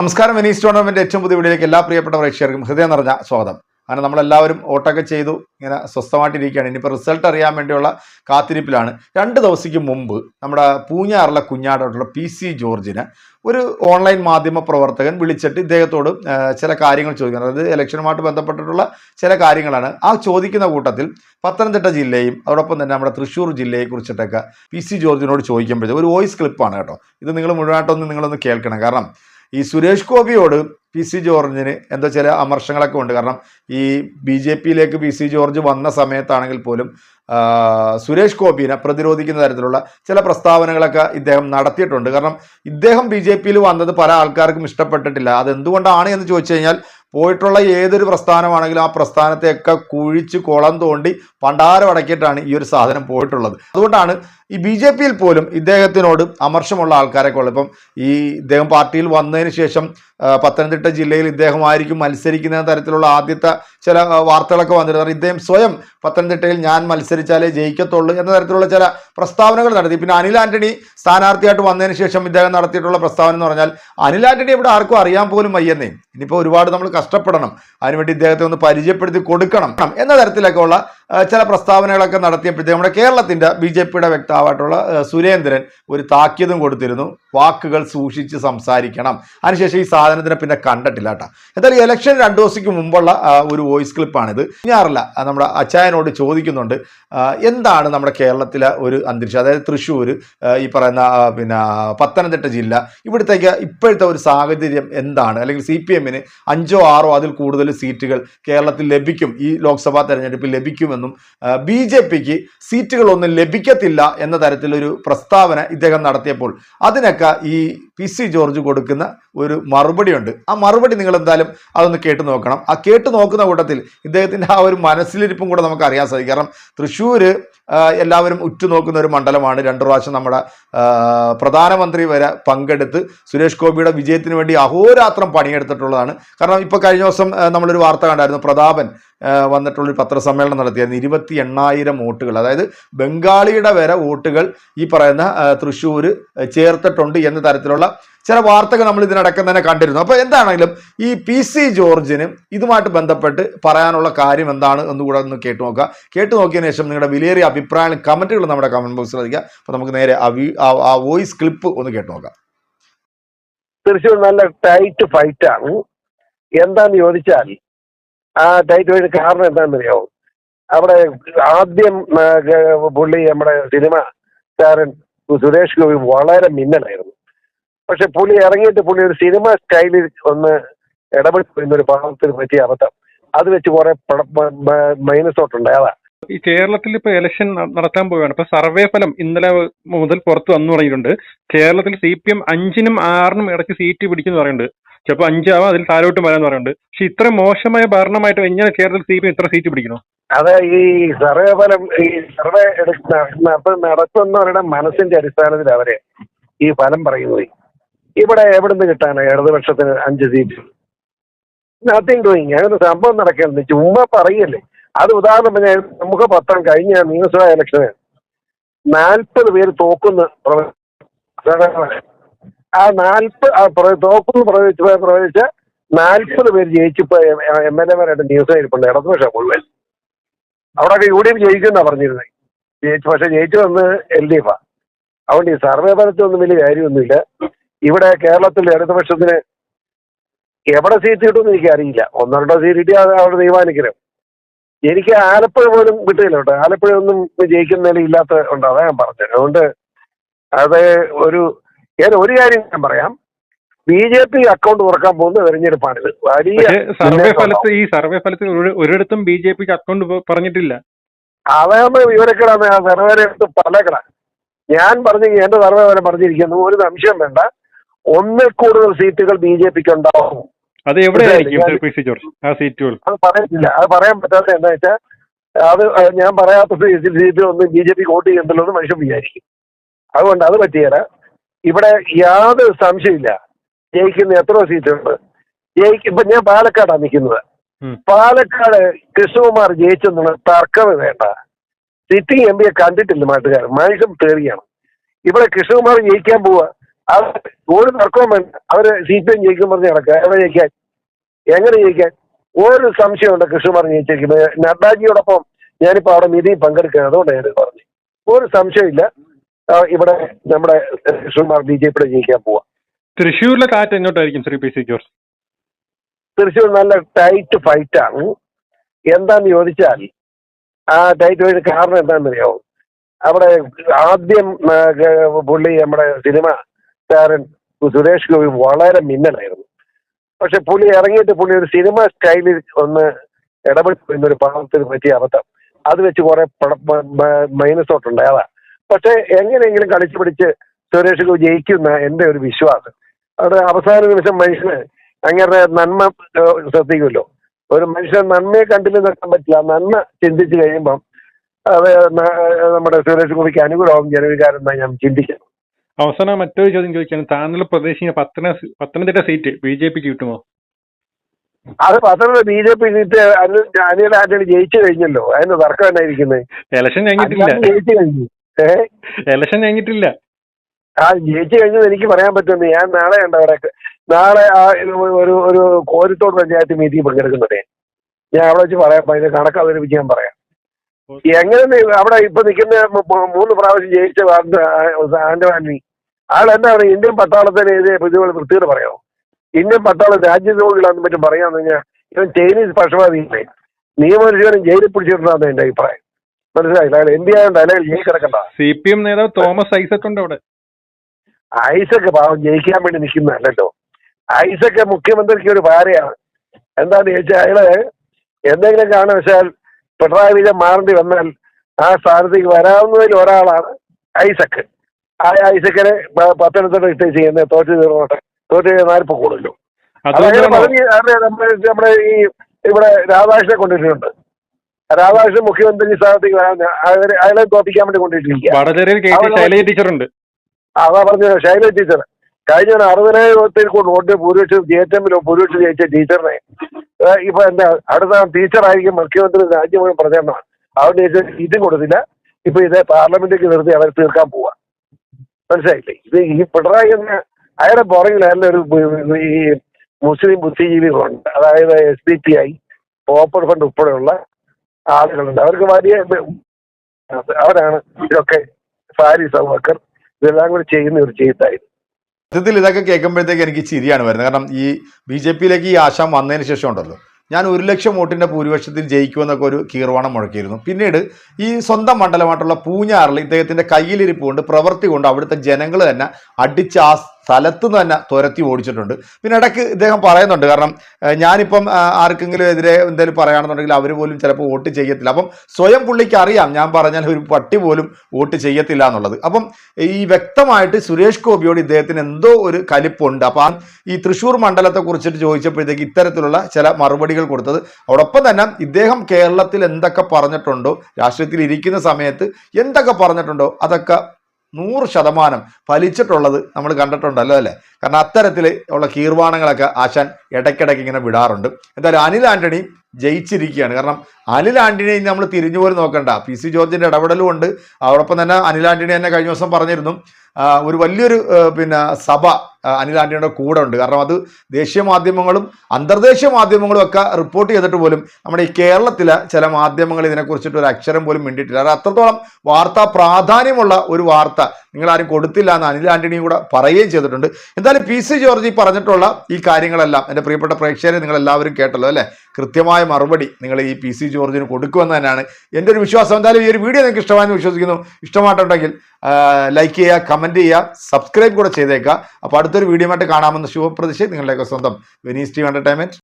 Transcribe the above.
നമസ്കാരം. Venice tournament ഏറ്റവും പുതിയ വീഡിയോയിലേക്ക് എല്ലാ പ്രിയപ്പെട്ട പ്രേക്ഷകർക്കും ഹൃദയം നിറഞ്ഞ സ്വാഗതം. അങ്ങനെ നമ്മളെല്ലാവരും ഓട്ടൊക്കെ ചെയ്തു ഇങ്ങനെ സ്വസ്ഥമായിട്ടിരിക്കുകയാണ്. ഇനിയിപ്പോൾ റിസൾട്ട് അറിയാൻ വേണ്ടിയുള്ള കാത്തിരിപ്പിലാണ്. രണ്ട് ദിവസത്തേക്ക് മുമ്പ് നമ്മുടെ പൂഞ്ഞാറിലെ കുഞ്ഞാടായിട്ടുള്ള പി സി ജോർജിന് ഒരു ഓൺലൈൻ മാധ്യമ പ്രവർത്തകൻ വിളിച്ചിട്ട് ഇദ്ദേഹത്തോട് ചില കാര്യങ്ങൾ ചോദിക്കുന്നത് അതായത് ഇലക്ഷനുമായിട്ട് ബന്ധപ്പെട്ടിട്ടുള്ള ചില കാര്യങ്ങളാണ്. ആ ചോദിക്കുന്ന കൂട്ടത്തിൽ പത്തനംതിട്ട ജില്ലയും അതോടൊപ്പം തന്നെ നമ്മുടെ തൃശ്ശൂർ ജില്ലയെ കുറിച്ചിട്ടൊക്കെ പി സി ജോർജിനോട് ചോദിക്കുമ്പോഴത്തേക്ക് ഒരു വോയിസ് ക്ലിപ്പാണ് കേട്ടോ. ഇത് നിങ്ങൾ മുഴുവനായിട്ടൊന്ന് നിങ്ങളൊന്ന് കേൾക്കണം. കാരണം ഈ സുരേഷ് ഗോപിയോട് പി സി ജോർജിന് എന്തോ ചില അമർഷങ്ങളൊക്കെ ഉണ്ട്. കാരണം ഈ ബി ജെ പിയിലേക്ക് പി സി ജോർജ് വന്ന സമയത്താണെങ്കിൽ പോലും സുരേഷ് ഗോപിനെ പ്രതിരോധിക്കുന്ന തരത്തിലുള്ള ചില പ്രസ്താവനകളൊക്കെ ഇദ്ദേഹം നടത്തിയിട്ടുണ്ട്. കാരണം ഇദ്ദേഹം ബി ജെ പിയിൽ വന്നത് പല ആൾക്കാർക്കും ഇഷ്ടപ്പെട്ടിട്ടില്ല. അതെന്തുകൊണ്ടാണ് എന്ന് ചോദിച്ചു കഴിഞ്ഞാൽ പോയിട്ടുള്ള ഏതൊരു പ്രസ്ഥാനമാണെങ്കിലും ആ പ്രസ്ഥാനത്തെയൊക്കെ കുഴിച്ച് കുളം തോണ്ടി പണ്ടാരം അടക്കിയിട്ടാണ് ഈ ഒരു സാധനം പോയിട്ടുള്ളത്. അതുകൊണ്ടാണ് ഈ ബി ജെ പിയിൽ പോലും ഇദ്ദേഹത്തിനോട് അമർഷമുള്ള ആൾക്കാരൊക്കെ ഉള്ളത്. ഇപ്പം ഈ ഇദ്ദേഹം പാർട്ടിയിൽ വന്നതിന് ശേഷം പത്തനംതിട്ട ജില്ലയിൽ ഇദ്ദേഹമായിരിക്കും മത്സരിക്കുന്ന തരത്തിലുള്ള ആദ്യത്തെ ചില വാർത്തകളൊക്കെ വന്നിരുന്നു. ഇദ്ദേഹം സ്വയം പത്തനംതിട്ടയിൽ ഞാൻ മത്സരിച്ചാലേ ജയിക്കത്തുള്ളൂ എന്ന തരത്തിലുള്ള ചില പ്രസ്താവനകൾ നടത്തി. പിന്നെ അനിൽ ആന്റണി സ്ഥാനാർത്ഥിയായിട്ട് വന്നതിന് ശേഷം ഇദ്ദേഹം നടത്തിയിട്ടുള്ള പ്രസ്താവന എന്ന് പറഞ്ഞാൽ അനിൽ ആന്റണി ഇവിടെ ആർക്കും അറിയാൻ പോലും വയ്യെന്നേ. ഇനിയിപ്പോൾ ഒരുപാട് നമ്മൾ കഷ്ടപ്പെടണം. അതിനുവേണ്ടി ഇദ്ദേഹത്തെ ഒന്ന് പരിചയപ്പെടുത്തി കൊടുക്കണം. എന്ന തരത്തിലൊക്കെ ഉള്ള ആ, ചില പ്രസ്താവനകളൊക്കെ നടത്തിയപ്പോഴത്തേക്ക് നമ്മുടെ കേരളത്തിന്റെ ബി ജെ പിയുടെ വ്യക്താവായിട്ടുള്ള സുരേന്ദ്രൻ ഒരു താക്കീതും കൊടുത്തിരുന്നു. വാക്കുകൾ സൂക്ഷിച്ച് സംസാരിക്കണം. അതിനുശേഷം ഈ സാധനത്തിനെ പിന്നെ കണ്ടിട്ടില്ല കേട്ടോ. എന്തായാലും ഇലക്ഷൻ രണ്ടു ദിവസത്തേക്ക് മുമ്പുള്ള ഒരു വോയിസ് ക്ലിപ്പാണിത് ഞാറില്ല നമ്മുടെ അച്ചായനോട് ചോദിക്കുന്നുണ്ട്. എന്താണ് നമ്മുടെ കേരളത്തിലെ ഒരു അന്തരീക്ഷം? അതായത് തൃശ്ശൂർ ഈ പറയുന്ന പിന്നെ പത്തനംതിട്ട ജില്ല. ഇവിടുത്തേക്ക് ഇപ്പോഴത്തെ ഒരു സാഹചര്യം എന്താണ്? അല്ലെങ്കിൽ സി പി എമ്മിന് അഞ്ചോ ആറോ അതിൽ കൂടുതൽ സീറ്റുകൾ കേരളത്തിൽ ലഭിക്കും? ഈ ലോക്സഭാ തെരഞ്ഞെടുപ്പിൽ ലഭിക്കുമെന്നും ബി ജെ പിക്ക് സീറ്റുകളൊന്നും ലഭിക്കത്തില്ല എന്ന തരത്തിലൊരു പ്രസ്താവന ഇദ്ദേഹം നടത്തിയപ്പോൾ അതിനൊക്കെ ഈ പി സി ജോർജ് കൊടുക്കുന്ന ഒരു മറുപടിയുണ്ട്. ആ മറുപടി നിങ്ങൾ എന്തായാലും അതൊന്ന് കേട്ട് നോക്കണം. ആ കേട്ട് നോക്കുന്ന കൂട്ടത്തിൽ ഇദ്ദേഹത്തിന്റെ ആ ഒരു മനസ്സിലിരിപ്പും കൂടെ നമുക്ക് അറിയാൻ സാധിക്കും. കാരണം തൃശ്ശൂർ എല്ലാവരും ഉറ്റുനോക്കുന്ന ഒരു മണ്ഡലമാണ്. രണ്ടു പ്രാവശ്യം നമ്മുടെ പ്രധാനമന്ത്രി വരെ പങ്കെടുത്ത് സുരേഷ് ഗോപിയുടെ വിജയത്തിന് വേണ്ടി അഹോരാത്രം പണിയെടുത്തിട്ടുള്ളതാണ്. കാരണം ഇപ്പോൾ കഴിഞ്ഞ ദിവസം നമ്മളൊരു വാർത്ത കണ്ടായിരുന്നു പ്രതാപൻ വന്നിട്ടുള്ളൊരു പത്രസമ്മേളനം നടത്തിയായിരുന്നു. ഇരുപത്തി എണ്ണായിരം വോട്ടുകൾ. അതായത് ബംഗാളിയുടെ വരെ വോട്ടുകൾ ഈ പറയുന്ന തൃശ്ശൂർ ചേർത്തിട്ടുണ്ട് എന്ന തരത്തിലുള്ള ചില വാർത്തകൾ നമ്മൾ ഇതിനടക്കം തന്നെ കണ്ടിരുന്നു. അപ്പോൾ എന്താണെങ്കിലും ഈ പി സി ജോർജിന് ഇതുമായിട്ട് ബന്ധപ്പെട്ട് പറയാനുള്ള കാര്യം എന്താണ് എന്ന് കൂടെ ഒന്ന് കേട്ട് നോക്കുക. കേട്ട് നോക്കിയതിനു ശേഷം നിങ്ങളുടെ വിലയേറിയ അഭിപ്രായങ്ങൾ കമന്റുകൾ നമ്മുടെ കമന്റ് ബോക്സിൽ അറിയിക്കുക. അപ്പോൾ നമുക്ക് നേരെ ആ വോയിസ് ക്ലിപ്പ് ഒന്ന് കേട്ടു നോക്കാം. തൃശ്ശൂർ നല്ല ടൈറ്റ് ഫൈറ്റാണ്. എന്താന്ന് ചോദിച്ചാൽ ആ ടൈറ്റ് വഴി കാരണം എന്താണെന്നറിയാമോ അവിടെ ആദ്യം പുള്ളി നമ്മുടെ സിനിമ താരൻ സുരേഷ് ഗോപി വളരെ മിന്നലായിരുന്നു. പക്ഷെ പുള്ളി ഇറങ്ങിയിട്ട് പുള്ളി ഒരു സിനിമ സ്റ്റൈലിൽ ഒന്ന് ഇടപെട്ട് വരുന്ന ഒരു പാത്രത്തിന് പറ്റിയ അബദ്ധം. അത് വെച്ച് കുറെ മൈനസ് തൊട്ടുണ്ട് അതാ. ഈ കേരളത്തിൽ ഇപ്പൊ ഇലക്ഷൻ നടത്താൻ പോവുകയാണ്. ഇപ്പൊ സർവേ ഫലം ഇന്നലെ മുതൽ പുറത്ത് വന്നു തുടങ്ങിയിട്ടുണ്ട്. കേരളത്തിൽ സി പി എം അഞ്ചിനും ആറിനും ഇടയ്ക്ക് സീറ്റ് പിടിക്കുന്നു പറയുന്നുണ്ട്. ചിലപ്പോൾ അഞ്ചാവാം അതിൽ താലോട്ടും വരാന്ന് പറയുന്നുണ്ട്. പക്ഷെ ഇത്ര മോശമായ ഭരണമായിട്ട് എങ്ങനെ കേരളത്തിൽ സി പി എം ഇത്ര സീറ്റ് പിടിക്കണോ അത് ഈ സർവേ ഫലം ഈ സർവേ എടുക്കുന്ന നടത്തുന്നവരുടെ മനസ്സിന്റെ അടിസ്ഥാനത്തിൽ അവരെ ഈ ഫലം പറയുന്നത്. ഇവിടെ എവിടുന്ന് കിട്ടാനോ ഇടതുപക്ഷത്തിന് അഞ്ച് സീറ്റ്? നത്തിങ് ഡൂയിങ് അങ്ങനെ സംഭവം നടക്കുന്നത് ചുമ്മാ പറയല്ലേ. അത് ഉദാഹരണം പറഞ്ഞാൽ നമുക്ക് പത്രം കഴിഞ്ഞ നിയമസഭാ ഇലക്ഷന് നാൽപ്പത് പേര് തോക്കുന്നു ആ നാൽപ്പത് തോക്കുന്നു പ്രവചിച്ച പ്രവചിച്ച നാൽപ്പത് പേര് ജയിച്ചിപ്പോ എം എൽ എമാരായിട്ട് ന്യൂസ് ഇരിപ്പുണ്ട് ഇടതുപക്ഷം മുഴുവൻ. അവിടെയൊക്കെ യു ഡി എഫ് ജയിക്കുമെന്നാണ് പറഞ്ഞിരുന്നത് ജയിച്ചു പക്ഷെ ജയിച്ചു വന്ന് എൽ ഡി എഫാ. അതുകൊണ്ട് ഈ സർവേ ഫലത്തിലൊന്നും വലിയ കാര്യമൊന്നുമില്ല. ഇവിടെ കേരളത്തിൽ ഇടതുപക്ഷത്തിന് എവിടെ സീറ്റ് കിട്ടുമെന്ന് എനിക്ക് അറിയില്ല ഒന്നോ രണ്ടോ സീറ്റ് കിട്ടിയാൽ അവിടെ തീരുമാനിക്കണം. എനിക്ക് ആലപ്പുഴ പോലും കിട്ടില്ല കേട്ടോ. ആലപ്പുഴ ഒന്നും ജയിക്കുന്ന നില ഇല്ലാത്ത ഉണ്ട്? അതാ ഞാൻ പറഞ്ഞത്. അതുകൊണ്ട് അത് ഒരു ഞാൻ ഒരു കാര്യം ഞാൻ പറയാം. ബി ജെ പി അക്കൗണ്ട് തുറക്കാൻ പോകുന്ന തെരഞ്ഞെടുപ്പാണിത്. വലിയ സർവേ ഫലത്ത് ഫലത്തിൽ ഈ സർവേ ഫലത്തിൽ ഒരു- ഒരിടത്തും ബി ജെ പിക്ക് അക്കൗണ്ട് പറഞ്ഞിട്ടില്ല. അതാണ് വിവരക്കെടാന്ന് സർവേ പലകട ഞാൻ പറഞ്ഞു എന്റെ സർവേ വരെ പറഞ്ഞിരിക്കുന്നു. ഒരു സംശയം വേണ്ട. ഒന്നിൽ കൂടുതൽ സീറ്റുകൾ ബി ജെ പിക്ക് ഉണ്ടാവും. അത് എവിടെയായിരിക്കും ഞാൻ- ജോർജ്? ആ സീറ്റുകൾ. അത് പറയത്തില്ല അത് പറയാൻ പറ്റാത്ത എന്താ വെച്ചാൽ അത് ഞാൻ പറയാത്ത സീറ്റ് ഒന്ന് ഒന്നും ബി ജെ പി വോട്ട് ചെയ്യണ്ടല്ലോ എന്ന് മനുഷ്യൻ വിചാരിക്കും. അതുകൊണ്ട് അത് പറ്റിയല്ല ഇവിടെ യാതൊരു സംശയമില്ല ജയിക്കുന്ന എത്ര സീറ്റുണ്ട്. ജയിക്കും ഇപ്പൊ ഞാൻ പാലക്കാടാണ് നിൽക്കുന്നത്. പാലക്കാട് കൃഷ്ണകുമാർ ജയിച്ചെന്നുള്ള തർക്കമേ വേണ്ട. സിറ്റിംഗ് എം പിയെ കണ്ടിട്ടില്ല നാട്ടുകാർ. മനുഷ്യൻ തേറിയാണ് ഇവിടെ കൃഷ്ണകുമാർ ജയിക്കാൻ പോവുക അത് ഒരു തർക്കവും വേണ്ട. അവർ സി പി എം ജയിക്കും പറഞ്ഞ് നടക്കുക. എവിടെ ജയിക്കാൻ? എങ്ങനെ ജയിക്കാൻ? ഒരു സംശയമുണ്ട് കൃഷ്ണകുമാർ ജയിച്ചിരിക്കുന്നത് നഡ്ഡാജിയോടൊപ്പം ഞാനിപ്പോ അവിടെ മിതി പങ്കെടുക്കുക അതുകൊണ്ട് ഞാൻ പറഞ്ഞു ഒരു സംശയമില്ല ഇവിടെ നമ്മുടെ കൃഷ്ണകുമാർ ബി ജെ പിയുടെ ജയിക്കാൻ പോവാ തൃശ്ശൂരിലെ കാറ്റ് എങ്ങോട്ടായിരിക്കും Shri P C George? Thrissur നല്ല ടൈറ്റ് ഫൈറ്റാണ്. എന്താന്ന് ചോദിച്ചാൽ ആ ടൈറ്റ് ഫൈറ്റ് കാരണം എന്താണെന്നറിയാമോ അവിടെ ആദ്യം പുള്ളി നമ്മുടെ സിനിമ താരൻ സുരേഷ് ഗോപി വളരെ മിന്നലായിരുന്നു. പക്ഷെ പുള്ളി ഇറങ്ങിയിട്ട് പുള്ളി ഒരു സിനിമ സ്റ്റൈലിൽ ഒന്ന് ഇടപെട്ടു എന്നൊരു പാവത്തിന് പറ്റിയ അബദ്ധം. അത് വെച്ച് കുറെ മൈനസ് തൊട്ടുണ്ട് അതാ പക്ഷെ എങ്ങനെയെങ്കിലും കളിച്ചു പിടിച്ച് സുരേഷ് ഗോപി ജയിക്കുന്ന എന്റെ ഒരു വിശ്വാസം. അവിടെ അവസാന നിമിഷം മനുഷ്യന് അങ്ങനെ നന്മ ശ്രദ്ധിക്കുമല്ലോ. ഒരു മനുഷ്യൻ നന്മയെ കണ്ടില്ല നിൽക്കാൻ പറ്റില്ല. നന്മ ചിന്തിച്ചു കഴിയുമ്പം അത് നമ്മുടെ സുരേഷ് ഗോപിക്ക് അനുകൂലമാവും ജനവികാരം എന്നാ ഞാൻ ചിന്തിക്കുന്നു. അവസാനം മറ്റൊരു ചോദ്യം ചോദിക്കാണ്. താങ്കളുടെ പ്രദേശിക്കുന്ന പത്തന പത്തനംതിട്ട സീറ്റ് ബി ജെ പിക്ക് കിട്ടുമോ? അത് Pathanamthitta B J P seat Anil Anil Antony ജയിച്ചു കഴിഞ്ഞല്ലോ. അതിന് തർക്കം എന്നായിരിക്കുന്നത് ഇലക്ഷൻ കഴിഞ്ഞിട്ടില്ല. ജയിച്ചു കഴിഞ്ഞു. ഇലക്ഷൻ കഴിഞ്ഞിട്ടില്ല. ആ ജയിച്ചു കഴിഞ്ഞത് എനിക്ക് പറയാൻ പറ്റുമെന്ന് ഞാൻ നാളെ ഉണ്ട് അവിടെ നാളെ ആ ഒരു ഒരു കോരിത്തോട് പഞ്ചായത്ത് മീറ്റിംഗ് പങ്കെടുക്കുന്നുണ്ട്. ഞാൻ അവിടെ വെച്ച് പറയാം. അതിന് കണക്ക് അവതരിപ്പിച്ച് ഞാൻ പറയാം. എങ്ങനെ അവിടെ ഇപ്പൊ നിൽക്കുന്ന മൂന്ന് പ്രാവശ്യം ജയിച്ച ആന്റവാനി എന്താണ് ഇന്ത്യൻ പട്ടാളത്തിന് എതിരെ ഇതുപോലെ വൃത്തിയോട് പറയാമോ ഇന്ത്യൻ പട്ടാളം രാജ്യദ്രോഹികളാണെന്ന് പറ്റും പറയാന്ന് കഴിഞ്ഞാൽ ഇവൻ ചൈനീസ് പക്ഷപാതിയില്ലേ? നിയമനുസരിച്ച് ജയിലിൽ പിടിച്ചിട്ടുണ്ടെന്ന് എന്റെ അഭിപ്രായം. മനസ്സിലായില്ല. അയാൾ എം പി ആയതുകൊണ്ട് അയാൾ ജയിൽ കിടക്കണ്ട. സി പി എം നേതാവ് തോമസ് ഐസക് ഉണ്ട് അവിടെ. ഐസക്ക് പാവം ജയിക്കാൻ വേണ്ടി നിൽക്കുന്നതല്ലോ ഐസക് മുഖ്യമന്ത്രിക്ക് ഒരു ഭാര്യയാണ്. എന്താന്ന് ചോദിച്ചാൽ അയാൾ എന്തെങ്കിലും കാരണവശാൽ പിണറായി വിജയൻ മാറേണ്ടി വന്നാൽ ആ സ്ഥാനത്തേക്ക് വരാവുന്നതിൽ ഒരാളാണ് ഐസക് ആ ഐസക്കിനെ പത്തനംതിട്ട ഇട്ട് ചെയ്യുന്നത് തോറ്റു തീർന്നോട്ടെ. തോറ്റു കഴിഞ്ഞാൽ പൊക്കോളല്ലോ. അതായത് അതുകൊണ്ടാണോ പദവി അതെ, നമ്മുടെ നമ്മുടെ ഈ ഇവിടെ രാധാകൃഷ്ണനെ കൊണ്ടിട്ടുണ്ട് രാധാകൃഷ്ണൻ മുഖ്യമന്ത്രി സ്ഥാനത്തേക്ക് വരാൻ അവരെ അയാളെ തോപ്പിക്കാൻ വേണ്ടി കൊണ്ടിട്ടിരിക്കുക അതാ പറഞ്ഞ ശൈലജ ടീച്ചർ. കഴിഞ്ഞ അറുപതിനായിരത്തിൽ കൊണ്ട് വോട്ട് ഭൂരിപക്ഷം ജി എച്ച് എമ്മിലോ ഭൂരിപക്ഷം ജയിച്ച ടീച്ചറിനെ ഇപ്പൊ എന്താ അടുത്ത ടീച്ചറായിരിക്കും മുഖ്യമന്ത്രി രാജ്യം മുഴുവൻ പ്രചരണമാണ്. അവരുടെ ഇത് കൊടുത്തില്ല. ഇപ്പൊ ഇത് പാർലമെന്റിലേക്ക് നിർത്തി അവർ തീർക്കാൻ പോവാ. മനസ്സിലായില്ലേ? ഇത് ഈ പിണറായി എന്ന അയാളുടെ പുറകിൽ അല്ല ഒരു ഈ മുസ്ലിം ബുദ്ധിജീവികളുണ്ട്. അതായത് S D P I open fund ഉൾപ്പെടെയുള്ള ആളുകളുണ്ട്. അവർക്ക് വലിയ അവരാണ് ഇതൊക്കെ സാരി സൗവക്കർ ഇതെല്ലാം കൂടി ചെയ്യുന്ന ഒരു ചെയ്തായിരുന്നു സത്യത്തിൽ ഇതൊക്കെ കേൾക്കുമ്പോഴത്തേക്ക് എനിക്ക് ചിരിയാണ് വരുന്നത്. കാരണം ഈ ബി ജെ പിയിലേക്ക് ഈ ആശാൻ വന്നതിന് ശേഷം ഉണ്ടല്ലോ. ഞാൻ ഒരു ലക്ഷം വോട്ടിന്റെ ഭൂരിപക്ഷത്തിൽ ജയിക്കുമെന്നൊക്കെ ഒരു കീർവാണം മുഴക്കിയിരുന്നു. പിന്നീട് ഈ സ്വന്തം മണ്ഡലമായിട്ടുള്ള പൂഞ്ഞാറിൽ ഇദ്ദേഹത്തിന്റെ കയ്യിലിരിപ്പ് കൊണ്ട് പ്രവൃത്തി കൊണ്ട് അവിടുത്തെ ജനങ്ങൾ തന്നെ അടിച്ച് സ്ഥലത്ത് നിന്ന് തന്നെ തുരത്തി ഓടിച്ചിട്ടുണ്ട്. പിന്നെ ഇടയ്ക്ക് ഇദ്ദേഹം പറയുന്നുണ്ട് കാരണം ഞാനിപ്പം ആർക്കെങ്കിലും എതിരെ എന്തെങ്കിലും പറയുകയാണെന്നുണ്ടെങ്കിൽ അവർ പോലും ചിലപ്പോൾ വോട്ട് ചെയ്യത്തില്ല. അപ്പം സ്വയം പുള്ളിക്ക് അറിയാം ഞാൻ പറഞ്ഞാൽ ഒരു പട്ടി പോലും വോട്ട് ചെയ്യത്തില്ല എന്നുള്ളത്. അപ്പം ഈ വ്യക്തമായിട്ട് സുരേഷ് ഗോപിയോട് ഇദ്ദേഹത്തിന് എന്തോ ഒരു കലിപ്പുണ്ട്. അപ്പം ഈ തൃശ്ശൂർ മണ്ഡലത്തെ കുറിച്ചിട്ട് ചോദിച്ചപ്പോഴത്തേക്ക് ഇത്തരത്തിലുള്ള ചില മറുപടികൾ കൊടുത്തത്. അതോടൊപ്പം തന്നെ ഇദ്ദേഹം കേരളത്തിൽ എന്തൊക്കെ പറഞ്ഞിട്ടുണ്ടോ രാഷ്ട്രീയത്തിൽ ഇരിക്കുന്ന സമയത്ത് എന്തൊക്കെ പറഞ്ഞിട്ടുണ്ടോ അതൊക്കെ നൂറ് ശതമാനം ഫലിച്ചിട്ടുള്ളത് നമ്മൾ കണ്ടിട്ടുണ്ടല്ലോ അല്ലേ? കാരണം അത്തരത്തിൽ ഉള്ള കീർവാണങ്ങളൊക്കെ ആശാൻ ഇടയ്ക്കിടയ്ക്ക് ഇങ്ങനെ വിടാറുണ്ട്. എന്തായാലും അനിൽ ആന്റണി ജയിച്ചിരിക്കുകയാണ്. കാരണം അനിൽ ആന്റണി നമ്മൾ തിരിഞ്ഞു പോലും നോക്കണ്ട. പി സി ജോർജിന്റെ ഇടപെടലും ഉണ്ട്. അതോടൊപ്പം തന്നെ അനിൽ ആന്റണി തന്നെ കഴിഞ്ഞ ദിവസം പറഞ്ഞിരുന്നു. ഒരു വലിയൊരു പിന്നെ സഭ അനിൽ ആന്റണിയുടെ കൂടെ ഉണ്ട്. കാരണം അത് ദേശീയ മാധ്യമങ്ങളും അന്തർദേശീയ മാധ്യമങ്ങളും ഒക്കെ റിപ്പോർട്ട് ചെയ്തിട്ട് പോലും നമ്മുടെ ഈ കേരളത്തിലെ ചില മാധ്യമങ്ങൾ ഇതിനെക്കുറിച്ചിട്ട് ഒരു അക്ഷരം പോലും മിണ്ടിയിട്ടില്ല. അത് അത്രത്തോളം വാർത്താ പ്രാധാന്യമുള്ള ഒരു വാർത്ത നിങ്ങളാരും കൊടുത്തില്ല എന്ന് അനിൽ ആന്റണിയും കൂടെ പറയുകയും ചെയ്തിട്ടുണ്ട്. എന്തായാലും പി സി ജോർജ് പറഞ്ഞിട്ടുള്ള ഈ കാര്യങ്ങളെല്ലാം എന്റെ പ്രിയപ്പെട്ട പ്രേക്ഷകരെ നിങ്ങൾ എല്ലാവരും കേട്ടല്ലോ അല്ലേ? കൃത്യമായ മറുപടി നിങ്ങൾ ഈ പി സി ജോർജിന് കൊടുക്കുമെന്ന് തന്നെയാണ് എന്റെ ഒരു വിശ്വാസം. എന്തായാലും ഈ ഒരു വീഡിയോ നിങ്ങൾക്ക് ഇഷ്ടമായെന്ന് വിശ്വസിക്കുന്നു. ഇഷ്ടമായിട്ടുണ്ടെങ്കിൽ ലൈക്ക് ചെയ്യുക കമന്റ് ചെയ്യുക സബ്സ്ക്രൈബ് കൂടെ ചെയ്തേക്കുക. അപ്പോൾ അടുത്തൊരു വീഡിയോ ആയിട്ട് കാണാമെന്ന് ശുഭപ്രതീക്ഷ. നിങ്ങളുടെയൊക്കെ സ്വന്തം വെനീസ് ടി എന്റർടൈൻമെന്റ്